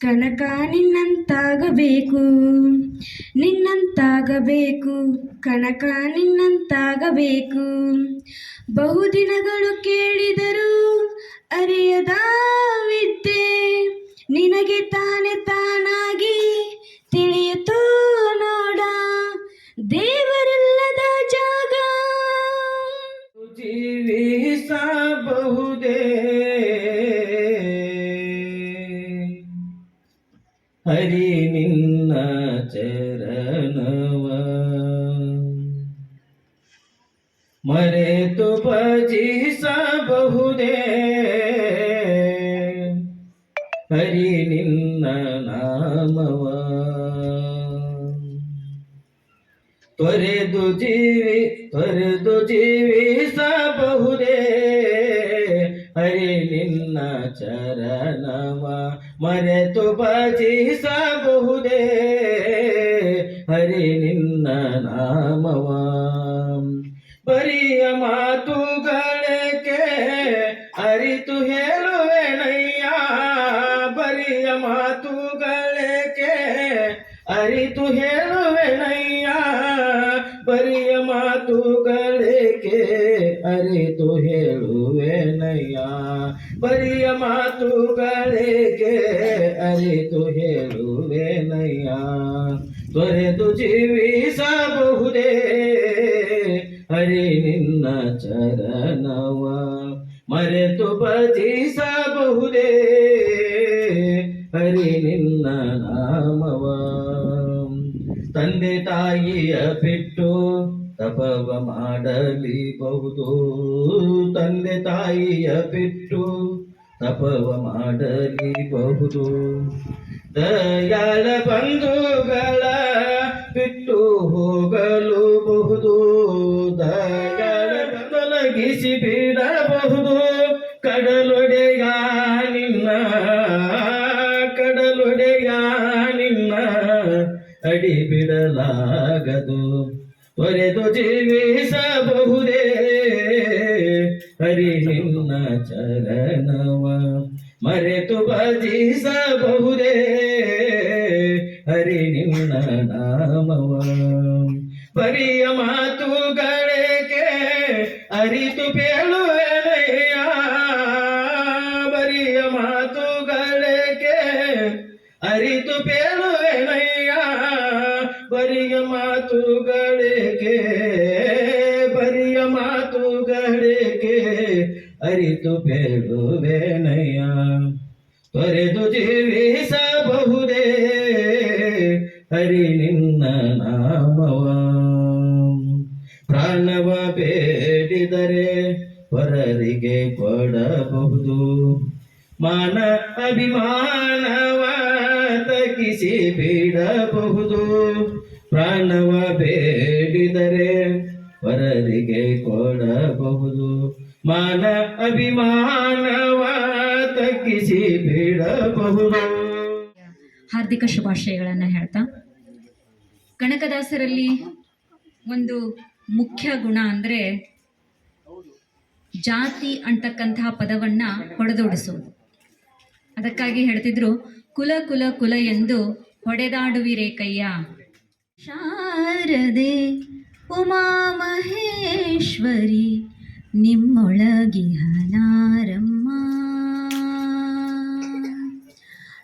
ಕನಕ ನಿನ್ನಂತಾಗಬೇಕು ನಿನ್ನಂತಾಗಬೇಕು, ಕನಕ ನಿನ್ನಂತಾಗಬೇಕು. ಬಹುದಿನಗಳು ಕೇಳಿದರೂ ಅರಿಯದ ವಿದ್ಯೆ ನಿನಗೆ ತಾನೆ ತಾನಾಗಿ ತಿಳಿಯಿತು ನೋಡ, ದೇವರಿಲ್ಲದ ಜಾಗ. ಜೀವಿಸಬಹುದೇ ಮರೆತು ಭಜಿಸಬಹುದೇ? ಹರಿ ನಿನ್ನ ನಾಮವ. ತೊರೆದು ಜೀವಿ, ತೊರೆದು ಜೀವಿಸಬಹುದೇ? ಹರಿ ನಿನ್ನ ಚರಣವ. ಮರೆತು ಭಜಿಸಬಹುದೇ? ಹರಿ ನಿನ್ನ ನಾಮವ. ಬರಿಯ ಮಾತುಗಳಕ್ಕೆ ಅರಿತು ಹೇಳುವೆನಯ್ಯ ಬರಿಯ ಮಾತುಗಳಕ್ಕೆ ಅರಿತು ಹೇಳುವೆನಯ್ಯ ಬರಿಯ ಮಾತುಗಳಕ್ಕೆ ಅರಿತು ಹೇಳುವೆನಯ್ಯ ಬರಿಯ ಮಾತುಗಳಕ್ಕೆ ಅರಿತು ಹೇಳುವೆನಯ್ಯ ತೊರೆದು ಜೀವಿಸಬಹುದೇ ಹರಿ ನಿನ್ನ ಚರಣವ. ಮರೆತು ಭಜಿಸಬಹುದೇ? ಹರಿ ನಿನ್ನ ನಾಮವ. ತಂದೆ ತಾಯಿಯ ಬಿಟ್ಟು ತಪವ ಮಾಡಲಿಬಹುದು. ತಂದೆ ತಾಯಿಯ ಬಿಟ್ಟು ತಪವ ಮಾಡಲಿಬಹುದು. ದಯಾಳ ಬಂಧುಗಳ ಬಿಟ್ಟು ಹೋಗಲುಬಹುದು. ತೊಲಗಿಸಿ ಬಿಡಬಹುದು ಕಡಲೊಡೆಯ ನಿನ್ನ ಕಡಲೊಡೆಯ ನಿನ್ನ ಅಡಿ ಬಿಡಲಾಗದು. ತೊರೆದು ಜೀವಿಸಬಹುದೇ, ಹರಿ ನಿನ್ನ ಚರಣವ. ಮರೆತು ಭಜಿಸಬಹುದೇ, ಹರಿ ನಿನ್ನ ನಾಮವ. ಬರಿಯ ಮಾತುಗಳಿಗೆ ಅರಿತು ಬೇಳುವೆನೆಯ ಬರಿಯ ಮಾತುಗಳಿಗೆ ಅರಿತು ಬೇಳುವೆನಯ್ಯ ಬರಿಯ ಮಾತುಗಳಿಗೆ ಬರಿಯ ಮಾತುಗಳಿಗೆ ಅರಿತು ಬೇಳುವೆನಯ್ಯ ತೊರೆದು ಜೀವಿಸಬಹುದೇ ಪರರಿಗೆ ಕೊಡಬಹುದು. ಮಾನ ಅಭಿಮಾನವ ತಗಿಸಿ ಬಿಡಬಹುದು. ಪ್ರಾಣವ ಬೇಡಿದರೆ ಪರರಿಗೆ ಕೊಡಬಹುದು. ಮಾನ ಅಭಿಮಾನವ ತಗ್ಗಿಸಿ ಬಿಡಬಹುದು. ಹಾರ್ದಿಕ ಶುಭಾಶಯಗಳನ್ನು ಹೇಳ್ತಾ, ಕನಕದಾಸರಲ್ಲಿ ಒಂದು ಮುಖ್ಯ ಗುಣ ಅಂದರೆ ಜಾತಿ ಅಂತಕ್ಕಂತಹ ಪದವನ್ನು ಹೊಡೆದೋಡಿಸುವುದು. ಅದಕ್ಕಾಗಿ ಹೇಳ್ತಿದ್ರು, ಕುಲ ಕುಲ ಕುಲ ಎಂದು ಹೊಡೆದಾಡುವಿರೇಕಯ್ಯ ಶಾರದೆ ಉಮಾ ಮಹೇಶ್ವರಿ ನಿಮ್ಮೊಳಗಿಹನಾರಮ್ಮ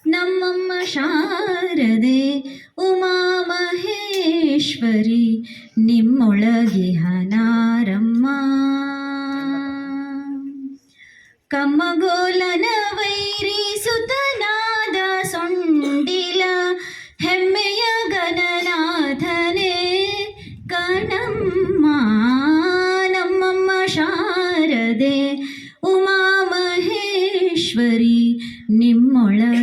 ನಮ್ಮಮ್ಮ ಶಾರದೆ ಉಮಾ ಮಹೇಶ್ವರಿ ನಿಮ್ಮೊಳಗಿಹನಾರಮ್ಮ ಕಮ್ಮಗೋಲನ ವೈರಿ ಸುತನಾದ ಸೊಂಡಿಲ ಹೆಮ್ಮೆಯ ಗಣನಾಥನೇ ಕಣಮ್ಮ, ನಮ್ಮಮ್ಮ ಶಾರದೆ, ಉಮಾ ಮಹೇಶ್ವರಿ ನಿಮ್ಮೊಳಗಿಹನಾರಮ್ಮ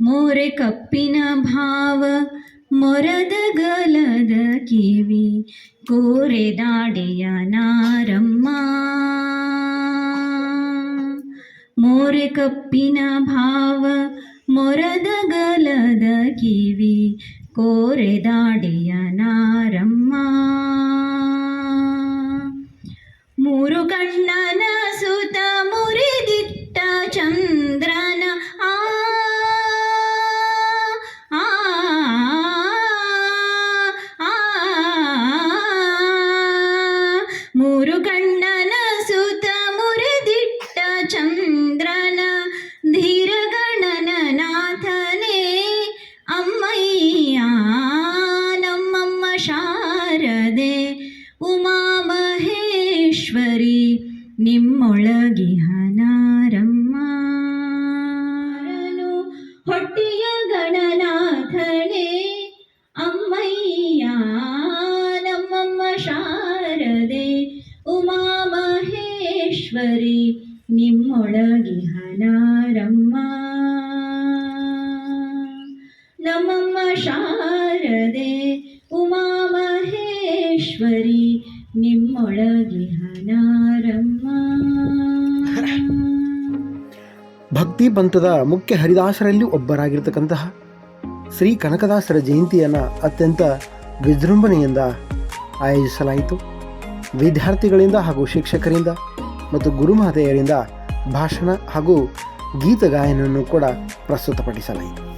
ಮೋರೆ ಕಪ್ಪಿನ ಭಾವ ಮೊರದ ಗಲದ ಕಿವಿ ಕೋರೆ ದಾಡೆಯ ನಾರಮ್ಮ. ಮೋರೆ ಕಪ್ಪಿನ ಭಾವ, ಮೊರದ ಗಲದ ಕಿವಿ ಕೋರೆ ದಾಡೆಯ ನಾರಮ್ಮ. ಮೂರು ಕಣ್ಣನ ಹೊಟ್ಟೆಯ ಗಣನಾಥನೇ ಅಮ್ಮಯ್ಯ ನಮ್ಮಮ್ಮ ಶಾರದೆ ಉಮಾ ಮಹೇಶ್ವರಿ ನಿಮ್ಮೊಳಗಿಹನಾರಮ್ಮ ನಮ್ಮಮ್ಮ ಶಾರದೆ ಉಮಾ ಮಹೇಶ್ವರಿ ನಿಮ್ಮೊಳಗಿಹನಾರಮ್ಮ ಭಕ್ತಿ ಪಂಥದ ಮುಖ್ಯ ಹರಿದಾಸರಲ್ಲಿ ಒಬ್ಬರಾಗಿರ್ತಕ್ಕಂತಹ ಶ್ರೀ ಕನಕದಾಸರ ಜಯಂತಿಯನ್ನು ಅತ್ಯಂತ ವಿಜೃಂಭಣೆಯಿಂದ ಆಯೋಜಿಸಲಾಯಿತು. ವಿದ್ಯಾರ್ಥಿಗಳಿಂದ ಹಾಗೂ ಶಿಕ್ಷಕರಿಂದ ಮತ್ತು ಗುರುಮಾತೆಯರಿಂದ ಭಾಷಣ ಹಾಗೂ ಗೀತ ಗಾಯನವನ್ನು ಕೂಡ ಪ್ರಸ್ತುತಪಡಿಸಲಾಯಿತು.